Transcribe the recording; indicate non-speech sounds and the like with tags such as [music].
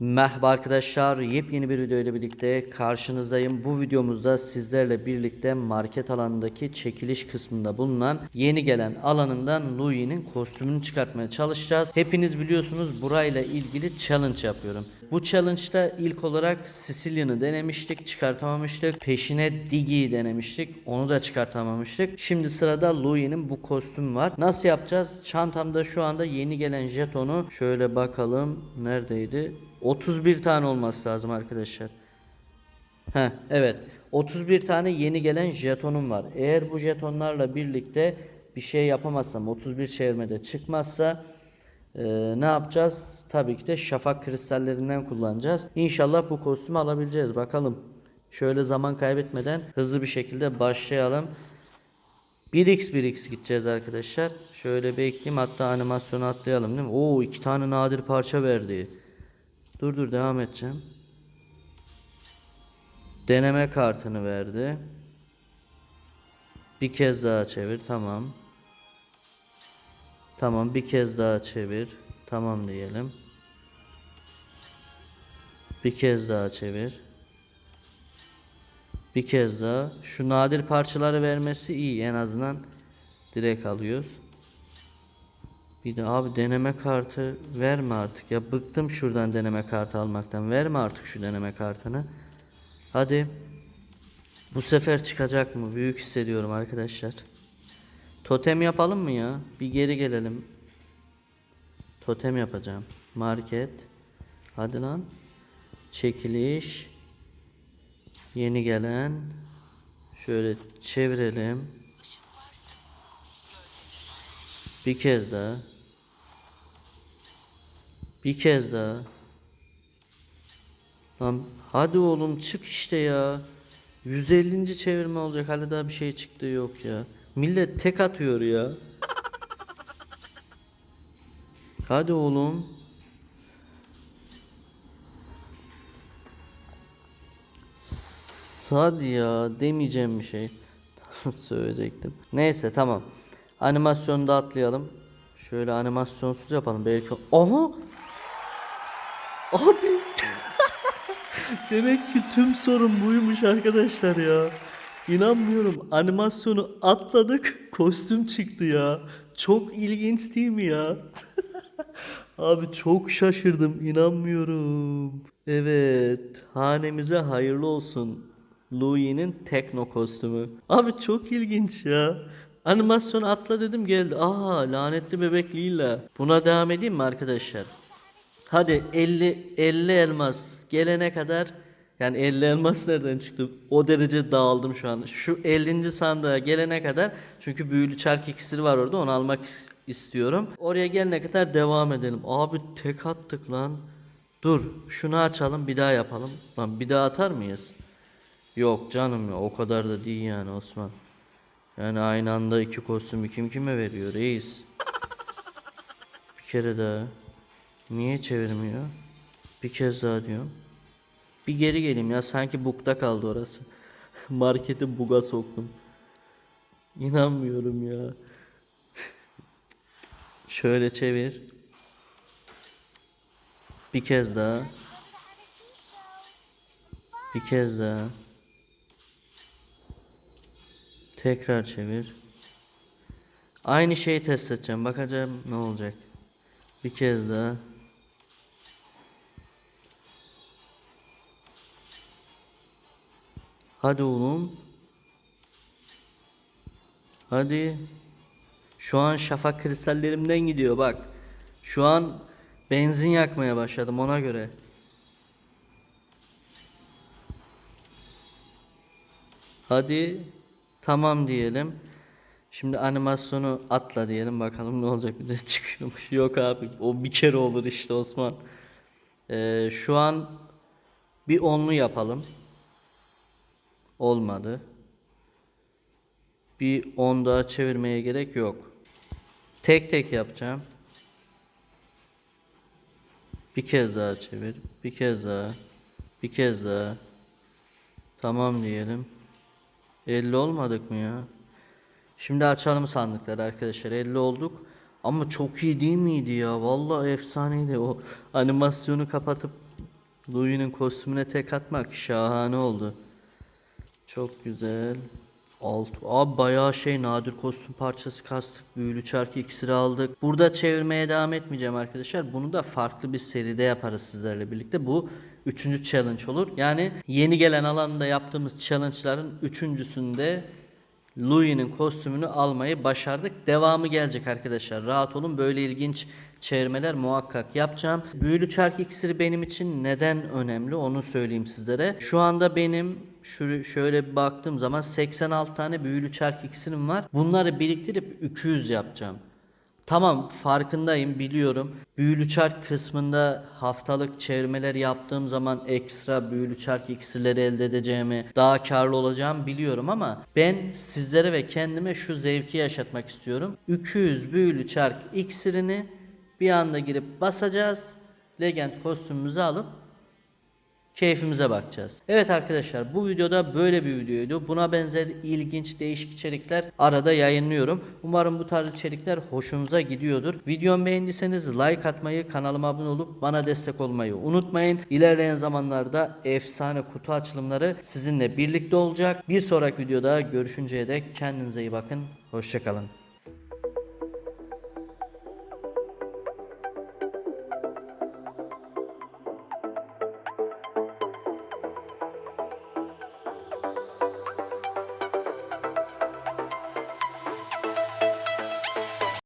Merhaba arkadaşlar, yepyeni bir video ile birlikte karşınızdayım. Bu videomuzda sizlerle birlikte market alanındaki çekiliş kısmında bulunan yeni gelen alanından Louis'nin kostümünü çıkartmaya çalışacağız. Hepiniz biliyorsunuz burayla ilgili challenge yapıyorum. Bu challenge'da ilk olarak Sicilya'nı denemiştik, çıkartamamıştık. Peşine Diggy'yi denemiştik, onu da çıkartamamıştık. Şimdi sırada Louis'nin bu kostümü var. Nasıl yapacağız? Çantamda şu anda yeni gelen jetonu şöyle bakalım neredeydi? 31 tane olması lazım arkadaşlar. Heh, evet. 31 tane yeni gelen jetonum var. Eğer bu jetonlarla birlikte bir şey yapamazsam 31 çevirmede çıkmazsa e, ne yapacağız? Tabii ki de şafak kristallerinden kullanacağız. İnşallah bu kostümü alabileceğiz. Bakalım. Şöyle zaman kaybetmeden hızlı bir şekilde başlayalım. 1x 1x gideceğiz arkadaşlar. Şöyle bekleyeyim hatta animasyonu atlayalım değil mi? Oo iki tane nadir parça verdi. Dur dur devam edeceğim. Deneme kartını verdi. Bir kez daha çevir. Tamam. Tamam bir kez daha çevir. Tamam diyelim. Bir kez daha çevir. Bir kez daha. Şu nadir parçaları vermesi iyi. En azından direkt alıyoruz. Bir de abi deneme kartı verme artık ya. Bıktım şuradan deneme kartı almaktan. Verme artık şu deneme kartını. Hadi. Bu sefer çıkacak mı? Büyük hissediyorum arkadaşlar. Totem yapalım mı ya? Bir geri gelelim. Totem yapacağım. Market. Hadi lan. Çekiliş. Yeni gelen. Şöyle çevirelim Bir kez daha. Bir kez daha. Lan hadi oğlum çık işte ya. 150. çevirme olacak. Hala daha bir şey çıktığı yok ya. Millet tek atıyor ya. Hadi oğlum. Sad ya demeyeceğim bir şey. [laughs] Söyleyecektim. Neyse tamam. Animasyonu da atlayalım. Şöyle animasyonsuz yapalım belki. Aha! Abi! [laughs] Demek ki tüm sorun buymuş arkadaşlar ya. İnanmıyorum. Animasyonu atladık. Kostüm çıktı ya. Çok ilginç değil mi ya? [laughs] Abi çok şaşırdım. inanmıyorum. Evet. Hanemize hayırlı olsun. Louis'nin tekno kostümü. Abi çok ilginç ya. Animasyon atla dedim geldi. Aa lanetli bebek Lila. Buna devam edeyim mi arkadaşlar? Hadi 50 50 elmas gelene kadar yani 50 elmas nereden çıktı? O derece dağıldım şu an. Şu 50. sandığa gelene kadar çünkü büyülü çark iksiri var orada onu almak istiyorum. Oraya gelene kadar devam edelim. Abi tek attık lan. Dur şunu açalım bir daha yapalım. Lan bir daha atar mıyız? Yok canım ya o kadar da değil yani Osman. Yani aynı anda iki kostümü kim kime veriyor reis? Bir kere daha. Niye çevirmiyor? Bir kez daha diyorum. Bir geri geleyim ya sanki bukta kaldı orası. [laughs] Marketi buga soktum. İnanmıyorum ya. [laughs] Şöyle çevir. Bir kez daha. Bir kez daha. Tekrar çevir. Aynı şeyi test edeceğim. Bakacağım ne olacak. Bir kez daha. Hadi oğlum. Hadi. Şu an şafak kristallerimden gidiyor bak. Şu an benzin yakmaya başladım ona göre. Hadi. Tamam diyelim. Şimdi animasyonu atla diyelim bakalım ne olacak bir de çıkıyormuş. [laughs] Yok abi o bir kere olur işte Osman. Ee, şu an bir onlu yapalım. Olmadı. Bir on daha çevirmeye gerek yok. Tek tek yapacağım. Bir kez daha çevir. Bir kez daha. Bir kez daha. Tamam diyelim. 50 olmadık mı ya? Şimdi açalım sandıkları arkadaşlar. 50 olduk. Ama çok iyi değil miydi ya? Vallahi efsaneydi o animasyonu kapatıp Louis'nin kostümüne tek atmak şahane oldu. Çok güzel. Alt. Abi bayağı şey nadir kostüm parçası kastık. Büyülü çarkı iksiri aldık. Burada çevirmeye devam etmeyeceğim arkadaşlar. Bunu da farklı bir seride yaparız sizlerle birlikte. Bu üçüncü challenge olur. Yani yeni gelen alanda yaptığımız challenge'ların üçüncüsünde Louis'nin kostümünü almayı başardık. Devamı gelecek arkadaşlar. Rahat olun. Böyle ilginç çevirmeler muhakkak yapacağım. Büyülü çark iksiri benim için neden önemli onu söyleyeyim sizlere. Şu anda benim şu şöyle bir baktığım zaman 86 tane büyülü çark iksirim var. Bunları biriktirip 200 yapacağım. Tamam farkındayım biliyorum. Büyülü çark kısmında haftalık çevirmeler yaptığım zaman ekstra büyülü çark iksirleri elde edeceğimi, daha karlı olacağımı biliyorum ama ben sizlere ve kendime şu zevki yaşatmak istiyorum. 200 büyülü çark iksirini bir anda girip basacağız. Legend kostümümüzü alıp keyfimize bakacağız. Evet arkadaşlar bu videoda böyle bir videoydu. Buna benzer ilginç değişik içerikler arada yayınlıyorum. Umarım bu tarz içerikler hoşunuza gidiyordur. Videomu beğendiyseniz like atmayı, kanalıma abone olup bana destek olmayı unutmayın. İlerleyen zamanlarda efsane kutu açılımları sizinle birlikte olacak. Bir sonraki videoda görüşünceye dek kendinize iyi bakın. Hoşçakalın.